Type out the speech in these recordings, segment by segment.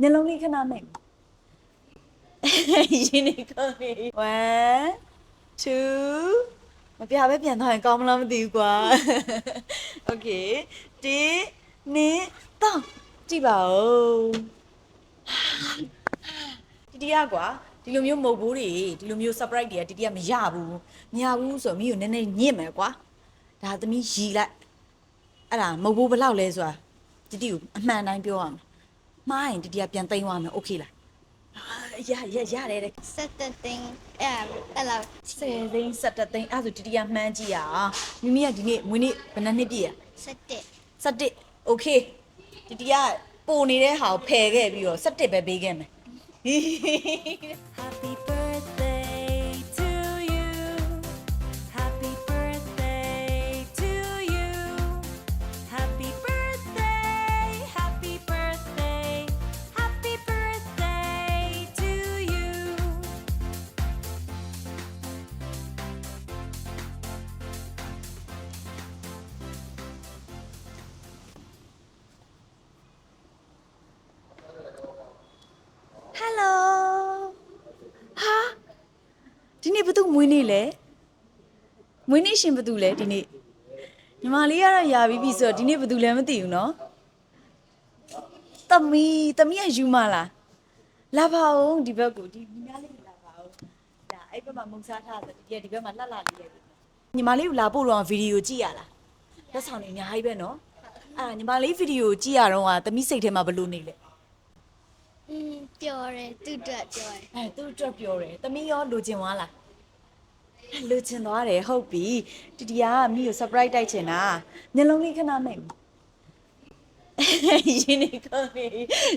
မျက်လုံးလေးခဏမိတ်ရင်နေကောင်းနေ1 2မပြပဲပြန်သွားရင်ကောင်းမလားမသိဘူးကွာ Okay 1 2 3ကြည့်ပါဦးတီတီရကွာဒီလိုမျိုးမုတ်ဘိုးတွေဒီလိုမျိုး surprise တွေကတီတီကမရဘူးမရဘူးဆိုတော့မင်းကိုနည်းနည်းညင့်မယ်ကွာဒါသမီးရီလိုက်အဲ့ဒါမုတ်ဘိုးဘယ်လောက်လဲဆိုတာတီတီကိုအမှန်တိုင်းပြောရမယ် မှားရင်တီတီကပြန်သိမ်းသွားမယ် okay လားအာရရရတယ်တဲ့ဆက်တဲ့တင်အဲ့အဲ့လောက်10သိန်း17သိန်းအဲ့ဒါဆိုတီတီကမှန်းကြည့်ရအောင်မိမိကဒီနေ့မွေးနေ့ဘယ်နှစ်နှစ်ပြည့်ရဆက်တဲ့17 okay တီတီကပိုနေတဲ့ဟာကိုဖယ်ခဲ့ပြီးတော့17ပဲပေးခဲ့မယ် Happy ဟယ်လိုဟာဒီနေ့ဘသူမွေးနေ့လဲမွေးနေ့ရှင်ဘသူလဲဒီနေ့ညီမလေးကတော့ယာပြီးပြီဆိုတော့ဒီနေ့ဘသူလဲမသိဘူးနော်တမီတမီကယူမလားလာပါအောင်ဒီဘက်ကိုဒီညီမလေးလာပါအောင်ဒါအဲ့ဘက်မှာမုံစားထားဆိုဒီကဒီဘက်မှာလှလှလေးရဲ့ညီမလေးကိုလာပို့တော့ဗီဒီယိုကြည့်ရလားလက်ဆောင်နေအများကြီးပဲနော်အဲ့ဒါညီမလေးဗီဒီယိုကြည့်ရတော့ကတမီစိတ်ထဲမှာဘလို့နေလဲ อืมပျော်တယ်သူ့အတွက်ပျော်တယ်အဲသူ့အတွက်ပြောတယ်တမီးရောလိုချင်သွားလားအဲလိုချင်သွားတယ်ဟုတ်ပြီတီတီကမိကို surprise တိုက်ချင်တာမျက်လုံးလေးခဏမိတ်ရင်နေကောင်းနေ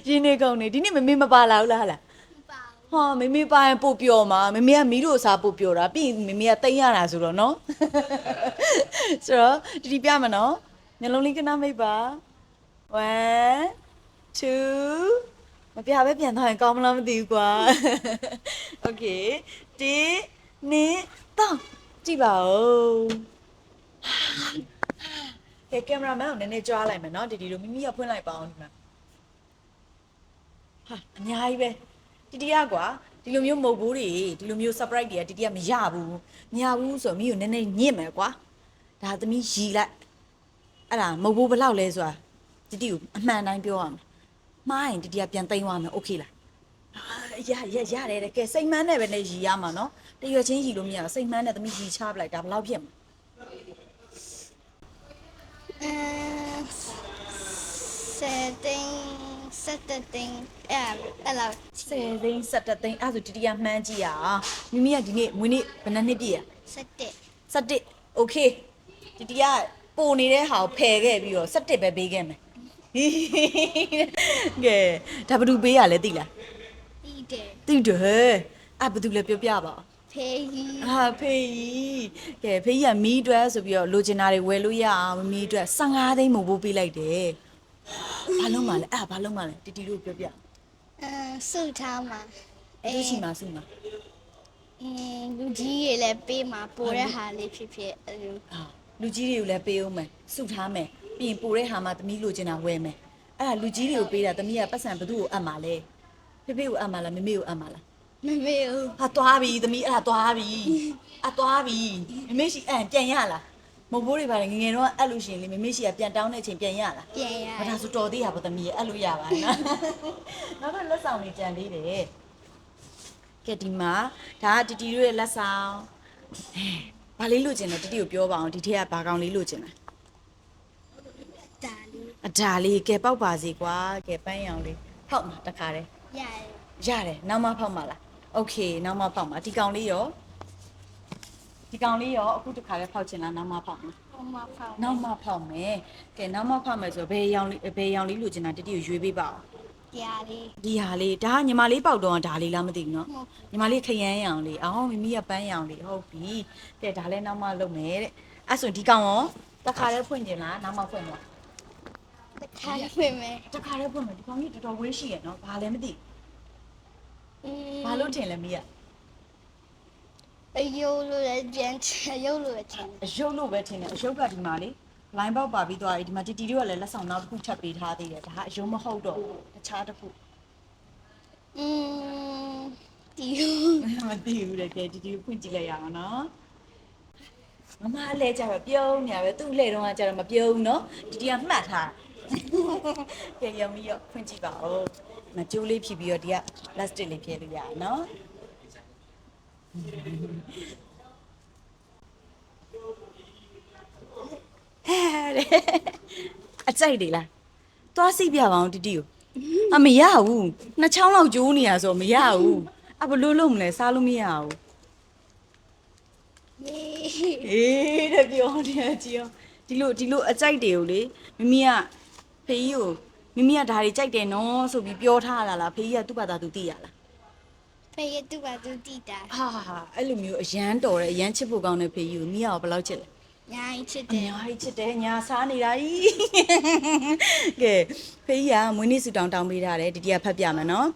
ရင်နေကောင်းနေဒီနေ့မမေမပါလာဘူးလားဟလားမပါဟောမမေပါရင်ပို့ပြောမှာမမေကမီးတို့အစားပို့ပြောတာပြီးရင်မမေကတိတ်ရတာဆိုတော့နော်ဆိုတော့တီတီပြမနော်မျက်လုံးလေးခဏမိတ်ပါ1 2 မပြပဲပြန်သွားရင်ကောင်းမလားမသိဘူးကွာ Okay 1 2 3ကြည့်ပါဦးကဲကင်မရာမန်ကိုနည်းနည်းကြွားလိုက်မယ်နော်ဒီဒီလိုမိမိကဖွင့်လိုက်ပါအောင်ဒီမှာဟာအများကြီးပဲတီတီကကွာဒီလိုမျိုးမုတ်ဘိုးတွေဒီလိုမျိုး surprise တွေကတီတီကမရဘူးမရဘူးဆိုတော့မိကိုနည်းနည်းညင့်မယ်ကွာဒါသမီးရီလိုက်အဲ့ဒါမုတ်ဘိုးဘယ်လောက်လဲဆိုတာတီတီကိုအမှန်တိုင်းပြောရမယ် မှားရင်တီတီကပြန်သိမ်းသွားမယ် okay လားအာရရရတယ်တဲ့ကဲစိတ်မှန်းနဲ့ပဲနဲ့ရီရမှာနော်တရွယ်ချင်းရီလို့မရဘူးစိတ်မှန်းနဲ့သမီးရီချပလိုက်တာဘယ်လောက်ဖြစ်မလဲအဲဆက်တဲ့ဆက်တဲ့တင်အဲ့အဲ့လောက်10သိန်း17သိန်းအဲ့ဒါဆိုတီတီကမှန်းကြည့်ရအောင်မိမိကဒီနေ့မွေးနေ့ဘယ်နှစ်နှစ်ပြည့်ရဆက်တဲ့17 okay တီတီကပိုနေတဲ့ဟာကိုဖယ်ခဲ့ပြီးတော့17ပဲပေးခဲ့မယ် ကဲဒါဘယ်သူပေးရလဲသိလားပြီးတယ်သိတယ်အဲ့ဘယ်သူလဲပြောပြပါဦး ဖေးကြီးအာဖေးကြီးကဲဖေးကြီးကမီးအတွက်ဆိုပြီးတော့လိုချင်တာတွေဝယ်လို့ရအောင်မီးအတွက်15သိန်းမို့ပို့ပေးလိုက်တယ်ဘာလုံးမလဲအဲ့ဒါဘာလုံးမလဲတီတီတို့ပြောပြအဲစုထားမှာအဲ့ဒီချိန်မှာစုမှာအင်းလူကြီးတွေလည်းပေးမှာပိုတဲ့ဟာလေးဖြစ်ဖြစ်အဲ့လိုအာလူကြီးတွေကိုလည်းပေးအောင်မယ်စုထားမယ် ပြီးရင်ပိုတဲ့ဟာမှာသမီးလိုချင်တာဝယ်မယ်အဲ့ဒါလူကြီးတွေကိုပေးတာသမီးကပတ်စံဘသူ့ကိုအပ်မှာလဲဖေဖေကိုအပ်မှာလားမမေကိုအပ်မှာလားမမေဘူးဟာသွားပြီသမီးအဲ့ဒါသွားပြီအသွားပြီမမေရှိအန်ပြန်ရလားမဟုတ်ဘိုးတွေပါလေငယ်ငယ်တော့အဲ့လို့ရှရင်လေမမေရှိကပြန်တောင်းတဲ့အချိန်ပြန်ရလားပြန်ရဘာသာဆိုတော်သေးရပါသမီးရဲ့အဲ့လိုရပါနော်နောက်တော့လက်ဆောင်တွေကြံသေးတယ်ကဲဒီမှာဒါကတီတီတို့ရဲ့လက်ဆောင်အဲဘာလေးလိုချင်လဲတီတီကိုပြောပါအောင်ဒီထက်ကဘာကောင်လေးလိုချင်လဲဒါလေး အဓာလေးကဲပေါက်ပါစေကွာကဲပန်းရောင်လေးဖောက်မှာတခါတည်း ရတယ် ရတယ်နောက်မှဖောက်မှာလားโอเคနောက်မှဖောက်မှာဒီကောင်လေးရောဒီကောင်လေးရောအခုတခါတည်းဖောက်ချင်လားနောက်မှဖောက်မှာ ဟိုမှာဖောက် နောက်မှဖောက်မယ်ကဲနောက်မှဖောက်မယ်ဆိုတော့ဘယ်ရောင်လေးဘယ်ရောင်လေးလိုချင်တာတီတီကိုရွေးပေးပါအောင် တရားလေး ဒီဟာလေးဒါကညီမလေးပေါက်တော့ဒါလေးလားမသိဘူးเนาะ ဟုတ် ညီမလေးခရမ်းရောင်လေးအော်မိမိကပန်းရောင်လေးဟုတ်ပြီကဲဒါလည်းနောက်မှလုပ်မယ်တဲ့အဲ့ဆိုဒီကောင်ရောတခါတည်းဖွင့်ကျင်လားနောက်မှဖွင့်မလား တခါဖွင့်မယ် တခါတည်းဖွင့်မယ်ဒီကောင်ကြီးတော်တော်ဝေးရှိရနော်ဘာလည်းမသိ อืม ဘာလို့ထင်လဲမိရ အယုတ်လို့လည်းပြန်ချအယုတ်လို့လည်းချင်တယ် အယုတ်လို့ပဲထင်တယ်အယုတ်ကဒီမှာလေ line ပေါက်ပါပြီးသွားပြီဒီမှာတီတီတို့ကလည်းလက်ဆောင်နောက်တစ်ခုချက်ပေးထားသေးတယ်ဒါကအယုတ်မဟုတ်တော့ဘူးတခြားတစ်ခု อืมဒီလို မသိဘူးတကယ်ဒီဒီကိုဖွင့်ကြည့်လိုက်ရအောင်နော်မမလဲကြတော့ပြုံးနေရပဲသူ့လဲတော့ကကြတော့မပြုံးနော်ဒီဒီကမှတ်ထား ကဲရုံပြီးတော့ဖွင့်ကြည့်ပါဦးမကျိုးလေးဖြီးပြီးတော့ဒီက plastic လေးဖြည့်လို့ရအောင်နော်ဟဲ့တဲ့အကြိုက်တယ်လားသွားစီးပြပါအောင်တီတီကိုအမရဘူးနှစ်ချောင်းလောက်ကျိုးနေရဆိုမရဘူးအဘလို့လုံးမလဲစားလို့မရဘူးနေအေးတဲ့ပြောနေကြည့်အောင်ဒီလိုဒီလိုအကြိုက်တွေကိုလေမိမိက ဖေးကြီးကိုမိမိကဒါတွေကြိုက်တယ်နော်ဆိုပြီးပြောထားလာလားဖေးကြီးကသူ့ဘာသာသူသိရလားဖေးရတူပါတူတီတာဟာအဲ့လိုမျိုးအရန်တော်တယ်အရန်ချစ်ဖို့ကောင်းတဲ့ဖေးကြီးကိုမိကဘယ်လောက်ချစ်လဲညာကြီးချစ်အတယ်များကြီးချစ်တယ်ညာစားနေတာကြီးကဲဖေးကြီးကမွေးနေ့ဆူတောင်းတောင်းပေးထားတယ်ဒီတရဖတ်ပြမယ်နော်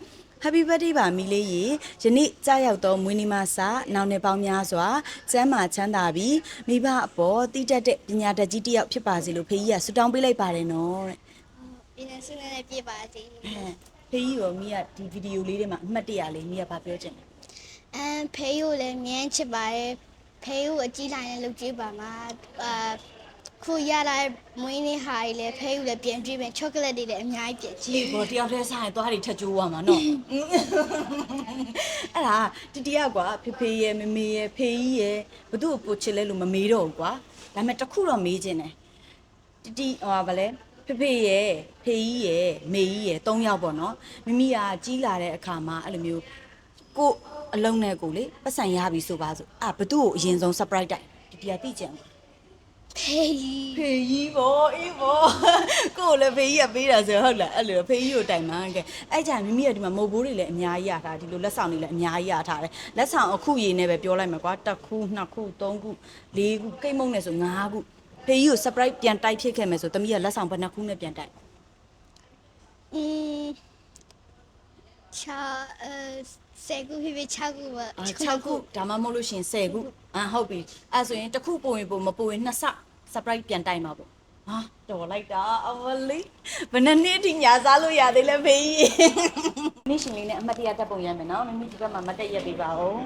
Happy birthday ပါမီလေးရေယနေ့ကြာရောက်သောမွေးနေ့မစနောင်နယ်ပေါင်းများစွာကျမ်းမာချမ်းသာပြီးမိဘအပေါ်တည်တတ်တဲ့ပညာတတ်ကြီးတစ်ယောက်ဖြစ်ပါစေလို့ဖေးကြီးကဆူတောင်းပေးလိုက်ပါတယ်နော်တဲ့ ဒီနေ့ဆုနဲ့ပြပါစေဖေးကြီးရောမိကဒီဗီဒီယိုလေးထဲမှာအမှတ်တရလေးမိကဗာပြောချင်တယ်အမ်ဖေးကိုလည်းမြန်းချစ်ပါတယ်ဖေးကိုအကြီးလိုက်နဲ့လုပ်ကြည့်ပါမှာအာခုရလာမွေးနေ့ဟာကြီးလည်းဖေးကိုလည်းပြန်ကြည့်မယ်ချောကလက်တွေလည်းအများကြီးပြန်ကြည့်ဘောတယောက်တည်းစားရင်သွားတွေထက်ကျိုးသွားမှာနော်အဲ့ဒါတတိယကွာဖေဖေရဲ့မမေရဲ့ဖေကြီးရဲ့ဘသူ့ကိုပို့ချစ်လဲလို့မမေးတော့ဘူးကွာဒါပေမဲ့တစ်ခုတော့မေးချင်တယ်တတိဟိုပါဗလဲ ဖေဖေရဲ့ဖေကြီးရဲ့မေကြီးရဲ့၃ယောက်ပေါ့နော်မိမိကကြီးလာတဲ့အခါမှာအဲ့လိုမျိုးကို့အလုံးနဲ့ကိုလေပတ်စံရပြီဆိုပါဆိုအာဘသူ့ကိုအရင်ဆုံး surprise တိုက်တတိယသိကြတယ်ဖေးကြီးဖေကြီးပေါ့အေးပေါ့ကိုယ်လည်းဖေကြီးကပေးတာဆိုဟုတ်လားအဲ့လိုဖေကြီးကိုတိုင်မှန်းကဲအဲ့ကြမိမိကဒီမှာမုတ်ဘိုးတွေလည်းအများကြီးရထားဒီလိုလက်ဆောင်တွေလည်းအများကြီးရထားတယ်လက်ဆောင်အခုရည်နဲ့ပဲပြောလိုက်မှာကွာတစ်ခုနှစ်ခုသုံးခုလေးခုကိတ်မုံနဲ့ဆိုငါးခု ဖေကြီးကို surprise ပြန်တိုက်ဖြစ်ခဲ့မယ်ဆိုတမီးကလက်ဆောင်ဘယ်နှစ်ခုနဲ့ပြန်တိုက်อืมချာအဲဆယ်ခုဖြစ်ဖြစ်6ခုပါအာ6ခုဒါမှမဟုတ်လို့ရှရင်10ခုအာဟုတ်ပြီအဲ့ဆိုရင်တစ်ခုပို့ရင်ပို့မပို့ရင်နှစ်ဆ surprise ပြန်တိုက်မှာပေါ့ဟာတော်လိုက်တာအမလေးဘယ်နှစ်နှစ်အထိညာစားလို့ရသေးလဲဖေကြီးနေ့ရှင်လေးနဲ့အမတ်တရတက်ပုံရမယ်နော်မိမိဒီဘက်မှာမတ်တက်ရက်ပေးပါဦး